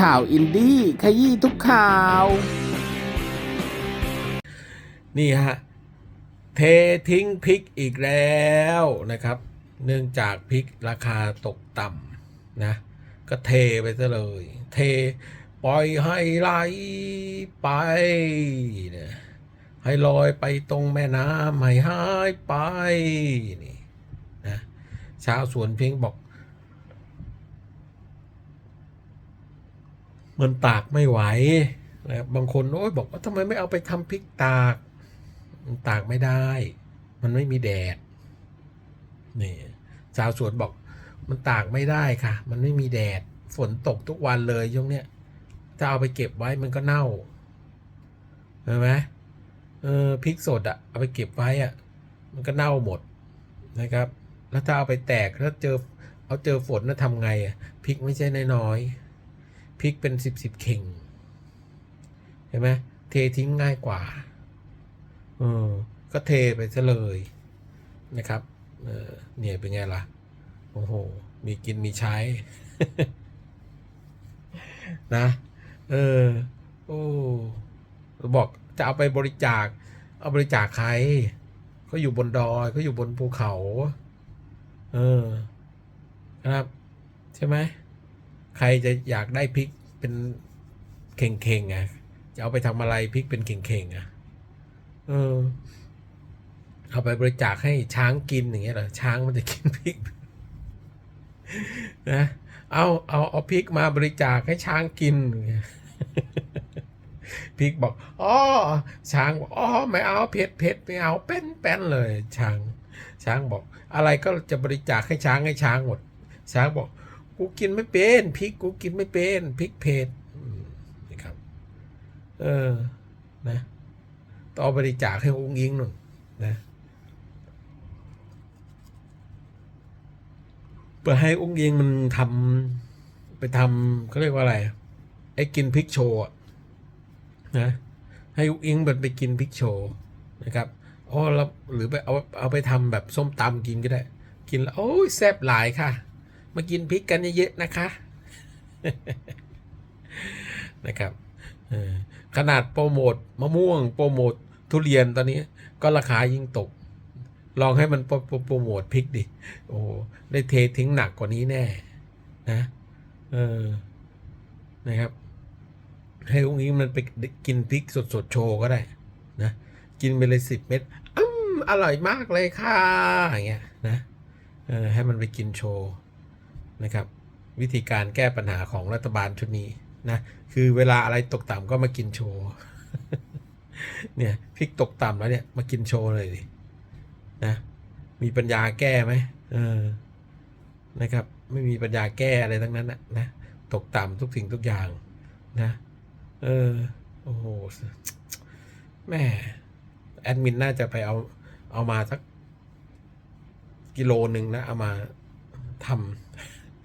ข่าวอินดี้ขยี้ทุกข่าว นี่ฮะ เททิ้งพริกอีกแล้วนะครับ เนื่องจากพริกราคาตกต่ำนะ ก็เทไปซะเลย เทปล่อยให้ไหลไปนะให้ลอยไปตรงแม่น้ำให้หายไปนี่นะชาวสวนเพียงบอก มันตากไม่ไหวนะบางคนโอ้ยบอกว่าทำไมไม่เอาไปทำพริกตาก มันตากไม่ได้ มันไม่มีแดดนี่ชาวสวนบอกมันตากไม่ได้ค่ะ มันไม่มีแดด ฝนตกทุกวันเลยช่วงเนี้ยถ้าเอาไปเก็บไว้มันก็เน่าเห็นไหมเออพริกสดอะเอาไปเก็บไว้อะมันก็เน่าหมดนะครับ แล้วถ้าเอาไปแตกแล้วเจอเอาเจอฝนแล้วทำไงอะพริกไม่ใช่น้อยๆ พริกเป็นสิบสิบเข่งเห็นไหมเททิ้งง่ายกว่าเออก็เทไปซะเลยนะครับเออเนี่ยเป็นไงล่ะ โอ้โห มีกินมีใช้ นะ เออ โอ้บอกจะเอาไปบริจาค เอาบริจาคใครเขาอยู่บนดอยเขาอยู่บนภูเขา เออ ครับ ใช่ไหม ใครจะอยากได้พริกเป็นเข่งๆอะจะเอาไปทำอะไรพริกเป็นเข่งๆอะเออเอาไปบริจาคให้ช้างกินอย่างเงี้ยเหรอช้างมันจะกินพริกนะเอาเอาเอาพริกมาบริจาคให้ช้างกินอย่างเงี้ยพริกบอกอ๋อช้างบอกอ๋อไม่เอาเผ็ดเผ็ดไม่เอาเป็นเป็นเลยช้าง ช้างบอก อะไรก็จะบริจาคให้ช้างให้ช้างหมด ช้างบอก กูกินไม่เป็นพริกกูกินไม่เป็นพริกเผ็ดนี่ครับ เออ นะต้อบริจาคให้องค์ยิงหน่อยนะเพื่อให้องค์ยิงมันทำไปทำเขาเรียกว่าอะไร ไอ้กินพริกโชว์อะนะให้องค์ยิงมันไปกินพริกโชว์นะครับอ๋อแล้วหรือไปเอาเอาไปทำแบบส้มตำกินก็ได้ กินแล้วโอ้ยแซ่บหลายค่ะ มากินพริกกันเยอะๆนะคะ นะครับขนาดโปรโมทมะม่วง โปรโมททุเรียนตอนนี้ ก็ราคายิ่งตก ลองให้มันโปรโปรโมทพริกดิ โอ้ได้เททิ้งหนักกว่านี้แน่ นะเออนะครับ ให้องนี้มันไปกินพริกสดๆโชว์ก็ได้ นะกินไปเลยสิบเม็ดอืมอร่อยมากเลยค่ะอย่างเงี้ยนะเออให้มันไปกินโชว์ นะครับวิธีการแก้ปัญหาของรัฐบาลชุดนี้นะคือเวลาอะไรตกต่ำก็มากินโชว์เนี่ยพริกตกต่ำแล้วเนี่ยมากินโชว์เลยดินะมีปัญญาแก้ไหมเออนะครับ ไม่มีปัญญาแก้อะไรทั้งนั้นนะนะตกต่ำทุกสิ่งทุกอย่างนะเออโอ้โหแม่แอดมินน่าจะไปเอาเอามาสักกิโลหนึ่งนะเอามาทำ